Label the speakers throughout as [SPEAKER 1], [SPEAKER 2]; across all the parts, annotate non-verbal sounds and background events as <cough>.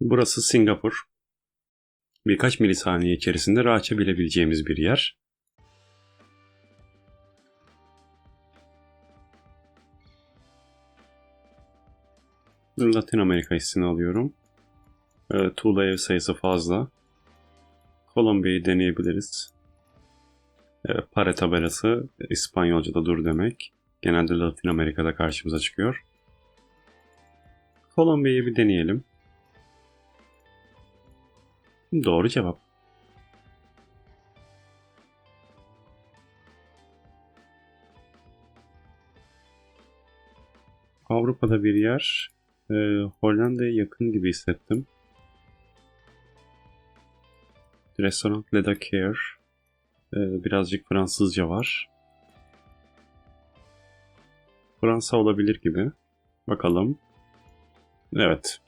[SPEAKER 1] Burası Singapur. Birkaç milisaniye içerisinde rahatça bilebileceğimiz bir yer. Latin Amerika hissini alıyorum. Ee, tuğla ev sayısı fazla. Kolombiya'yı deneyebiliriz. Ee, pare tabelası İspanyolca'da dur demek. Genelde Latin Amerika'da karşımıza çıkıyor. Kolombiya'yı bir deneyelim. Doğru cevap. Avrupa'da bir yer. Ee, Hollanda'ya yakın gibi hissettim. Restoran Le Dacaire. Ee, birazcık Fransızca var. Fransa olabilir gibi. Bakalım. Evet.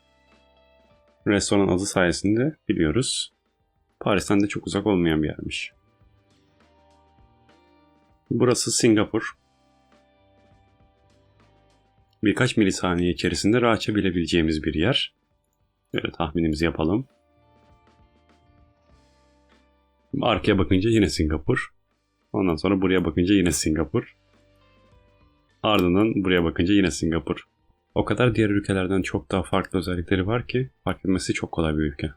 [SPEAKER 1] Restoran adı sayesinde biliyoruz. Paris'ten de çok uzak olmayan bir yermiş. Burası Singapur. Birkaç milisaniye içerisinde rahatça bilebileceğimiz bir yer. Böyle tahminimizi yapalım. Arkaya bakınca yine Singapur. Ondan sonra buraya bakınca yine Singapur. Ardından buraya bakınca yine Singapur. O kadar diğer ülkelerden çok daha farklı özellikleri var ki fark etmesi çok kolay bir ülke.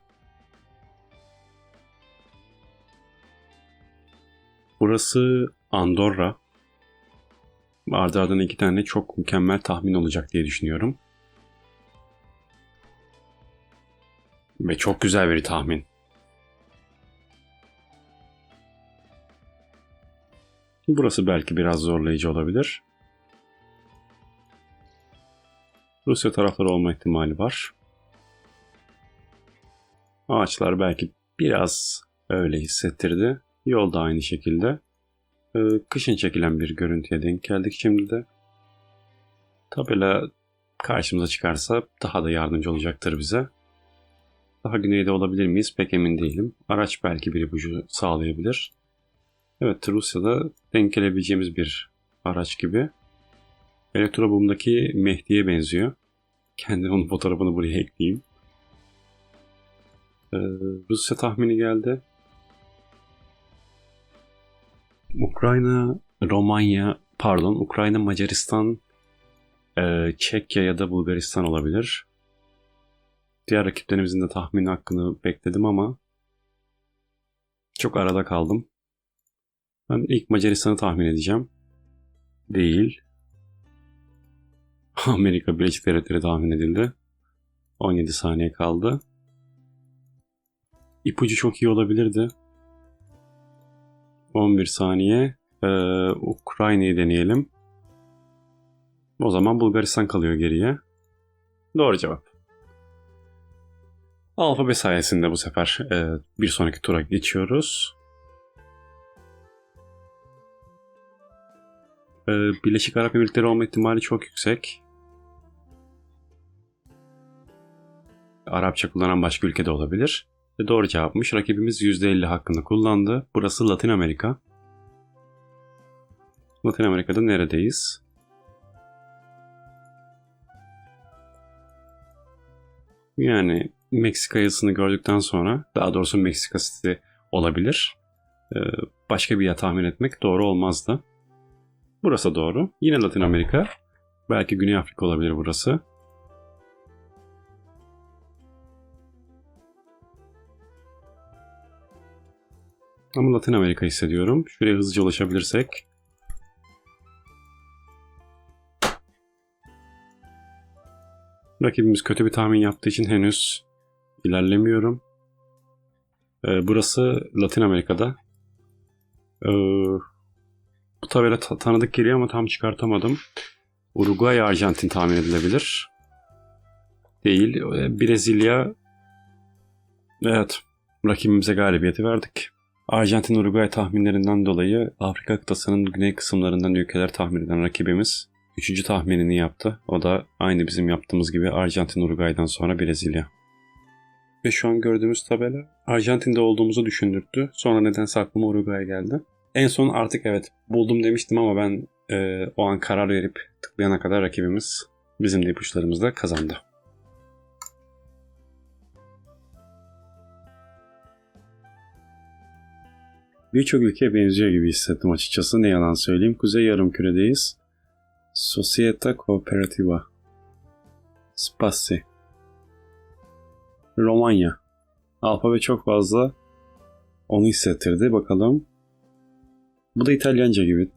[SPEAKER 1] Burası Andorra. Ardı ardına iki tane çok mükemmel tahmin olacak diye düşünüyorum. Ve çok güzel bir tahmin. Burası belki biraz zorlayıcı olabilir. Rusya tarafları olma ihtimali var. Ağaçlar belki biraz öyle hissettirdi. Yol da aynı şekilde. Ee, kışın çekilen bir görüntüye denk geldik şimdi de. Tabela karşımıza çıkarsa daha da yardımcı olacaktır bize. Daha güneyde olabilir miyiz pek emin değilim. Araç belki bir ipucu sağlayabilir. Evet Rusya'da denk gelebileceğimiz bir araç gibi. Elektroboom'daki Mehdi'ye benziyor. Kendi onun fotoğrafını buraya ekleyeyim. Ee, Rusya tahmini geldi. Ukrayna, Romanya, pardon Ukrayna, Macaristan, e, Çekya ya da Bulgaristan olabilir. Diğer rakiplerimizin de tahmini hakkını bekledim ama çok arada kaldım. Ben ilk Macaristan'ı tahmin edeceğim. Değil. <laughs> Amerika Birleşik Devletleri tahmin edildi. 17 saniye kaldı. İpucu çok iyi olabilirdi. 11 saniye. Ee, Ukrayna'yı deneyelim. O zaman Bulgaristan kalıyor geriye. Doğru cevap. Alfabe sayesinde bu sefer e, bir sonraki tura geçiyoruz. E, Birleşik Arap Emirlikleri olma ihtimali çok yüksek. Arapça kullanan başka ülkede olabilir. Ve doğru cevapmış. Rakibimiz %50 hakkında kullandı. Burası Latin Amerika. Latin Amerika'da neredeyiz? Yani Meksika yazısını gördükten sonra daha doğrusu Meksika City olabilir. Ee, başka bir yer tahmin etmek doğru olmazdı. Burası doğru. Yine Latin Amerika. Belki Güney Afrika olabilir burası. Ama Latin Amerika hissediyorum. Şuraya hızlıca ulaşabilirsek. Rakibimiz kötü bir tahmin yaptığı için henüz ilerlemiyorum. Ee, burası Latin Amerika'da. Ee, bu tabela ta- tanıdık geliyor ama tam çıkartamadım. Uruguay, Arjantin tahmin edilebilir. Değil. Ee, Brezilya. Evet. Rakibimize galibiyeti verdik. Arjantin Uruguay tahminlerinden dolayı Afrika kıtasının güney kısımlarından ülkeler tahmin eden rakibimiz üçüncü tahminini yaptı. O da aynı bizim yaptığımız gibi Arjantin Uruguay'dan sonra Brezilya. Ve şu an gördüğümüz tabela Arjantin'de olduğumuzu düşündürttü. Sonra nedense aklıma Uruguay geldi. En son artık evet buldum demiştim ama ben e, o an karar verip tıklayana kadar rakibimiz bizim de ipuçlarımızda kazandı. Birçok ülkeye benziyor gibi hissettim açıkçası. Ne yalan söyleyeyim. Kuzey Yarımküre'deyiz. Societa Cooperativa. Spassi. Romanya. Alfabe çok fazla onu hissettirdi. Bakalım. Bu da İtalyanca gibi.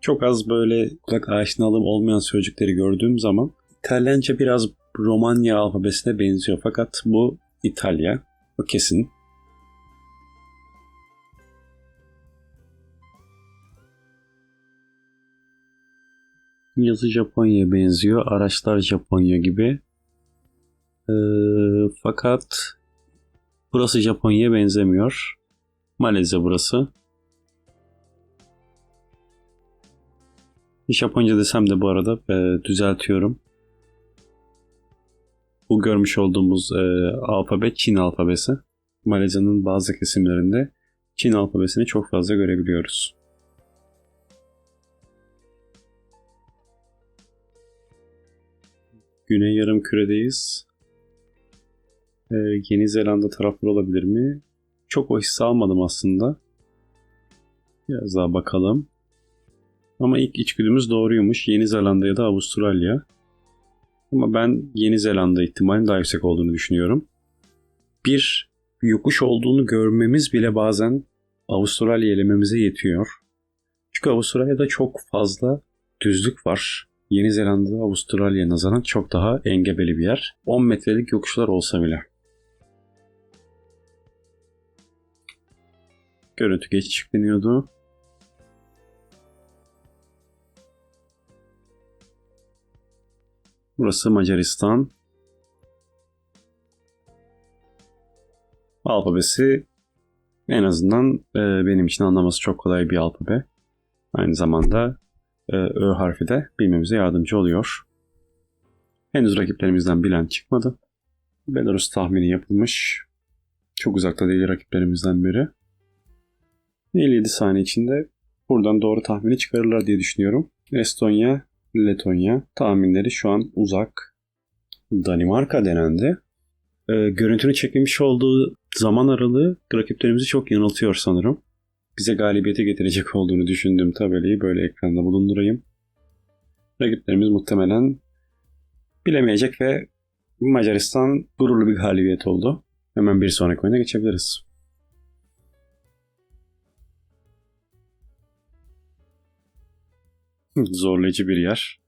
[SPEAKER 1] Çok az böyle kulak aşinalığım olmayan sözcükleri gördüğüm zaman İtalyanca biraz Romanya alfabesine benziyor. Fakat bu İtalya. O kesin. Yazı Japonya'ya benziyor. Araçlar Japonya gibi. Ee, fakat burası Japonya'ya benzemiyor. Malezya burası. Japonca desem de bu arada e, düzeltiyorum. Bu görmüş olduğumuz e, alfabe Çin alfabesi. Malezya'nın bazı kesimlerinde Çin alfabesini çok fazla görebiliyoruz. Güney yarım küredeyiz. Ee, Yeni Zelanda tarafları olabilir mi? Çok o hissi almadım aslında. Biraz daha bakalım. Ama ilk içgüdümüz doğruymuş. Yeni Zelanda ya da Avustralya. Ama ben Yeni Zelanda ihtimalinin daha yüksek olduğunu düşünüyorum. Bir yokuş olduğunu görmemiz bile bazen Avustralya elememize yetiyor. Çünkü Avustralya'da çok fazla düzlük var. Yeni Zelanda Avustralya'ya nazaran çok daha engebeli bir yer. 10 metrelik yokuşlar olsa bile. Görüntü geç çıklanıyordu. Burası Macaristan. Alfabesi en azından e, benim için anlaması çok kolay bir alfabe. Aynı zamanda e, Ö harfi de bilmemize yardımcı oluyor. Henüz rakiplerimizden bilen çıkmadı. Belarus tahmini yapılmış. Çok uzakta değil rakiplerimizden biri. 57 saniye içinde buradan doğru tahmini çıkarırlar diye düşünüyorum. Estonya, Letonya tahminleri şu an uzak. Danimarka denendi. Ee, görüntünü çekilmiş olduğu zaman aralığı rakiplerimizi çok yanıltıyor sanırım. Bize galibiyete getirecek olduğunu düşündüğüm tabelayı böyle ekranda bulundurayım. Rakiplerimiz muhtemelen bilemeyecek ve Macaristan gururlu bir galibiyet oldu. Hemen bir sonraki oyuna geçebiliriz. Zorlayıcı bir yer.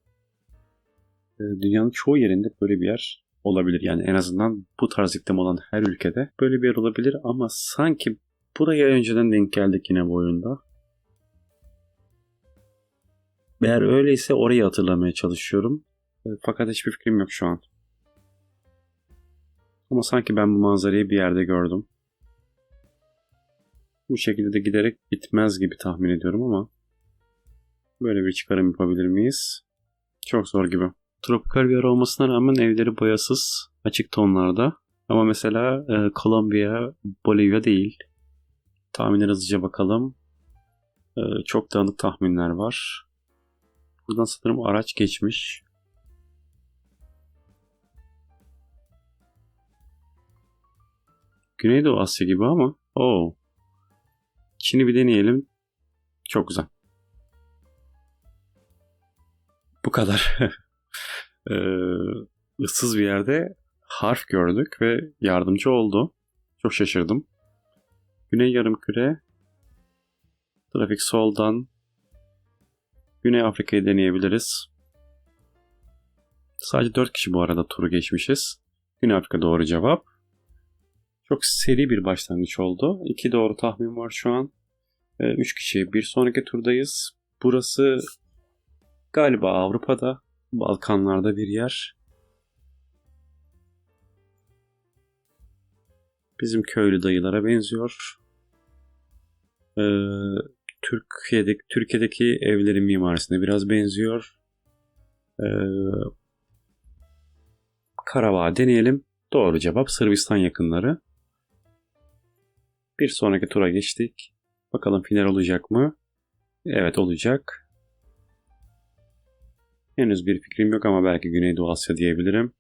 [SPEAKER 1] Ee, Dünyanın çoğu yerinde böyle bir yer olabilir. Yani en azından bu tarz iklim olan her ülkede böyle bir yer olabilir ama sanki buraya önceden denk geldik yine bu oyunda. Eğer öyleyse orayı hatırlamaya çalışıyorum. E, Fakat hiçbir fikrim yok şu an. Ama sanki ben bu manzarayı bir yerde gördüm. Bu şekilde de giderek bitmez gibi tahmin ediyorum ama böyle bir çıkarım yapabilir miyiz? Çok zor gibi. Tropikal bir yer olmasına rağmen evleri boyasız, açık tonlarda. Ama mesela e, Kolombiya, Bolivya değil. Tahminler hızlıca bakalım. E, çok dağınık tahminler var. Buradan sanırım araç geçmiş. Güneydoğu Asya gibi ama. Oo. Çin'i bir deneyelim. Çok güzel. Bu kadar. <laughs> ee, ıssız bir yerde harf gördük ve yardımcı oldu. Çok şaşırdım. Güney yarımküre trafik soldan Güney Afrika'yı deneyebiliriz. Sadece 4 kişi bu arada turu geçmişiz. Güney Afrika doğru cevap. Çok seri bir başlangıç oldu. 2 doğru tahmin var şu an. 3 kişi bir sonraki turdayız. Burası galiba Avrupa'da, Balkanlarda bir yer. Bizim köylü dayılara benziyor. Ee, Türkiye'deki, Türkiye'deki evlerin mimarisine biraz benziyor. Ee, Karabağ deneyelim. Doğru cevap Sırbistan yakınları. Bir sonraki tura geçtik. Bakalım final olacak mı? Evet olacak. Henüz bir fikrim yok ama belki Güneydoğu Asya diyebilirim.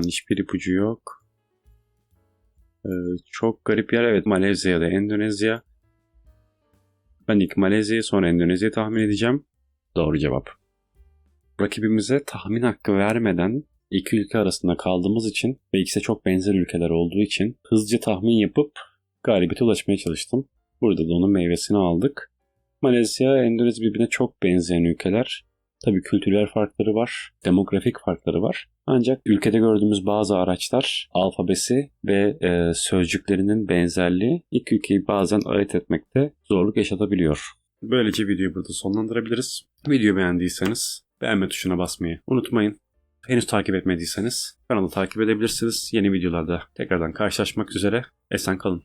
[SPEAKER 1] An hiçbir ipucu yok. Ee, çok garip yer. Evet Malezya ya da Endonezya. Ben ilk Malezya'yı sonra Endonezya'yı tahmin edeceğim. Doğru cevap. Rakibimize tahmin hakkı vermeden iki ülke arasında kaldığımız için ve ikisi çok benzer ülkeler olduğu için hızlıca tahmin yapıp galibiyete ulaşmaya çalıştım. Burada da onun meyvesini aldık. Malezya, Endonezya birbirine çok benzeyen ülkeler. Tabii kültürel farkları var, demografik farkları var. Ancak ülkede gördüğümüz bazı araçlar, alfabesi ve e, sözcüklerinin benzerliği ilk ülkeyi bazen ayırt etmekte zorluk yaşatabiliyor. Böylece videoyu burada sonlandırabiliriz. Videoyu beğendiyseniz beğenme tuşuna basmayı unutmayın. Henüz takip etmediyseniz kanalı takip edebilirsiniz. Yeni videolarda tekrardan karşılaşmak üzere. Esen kalın.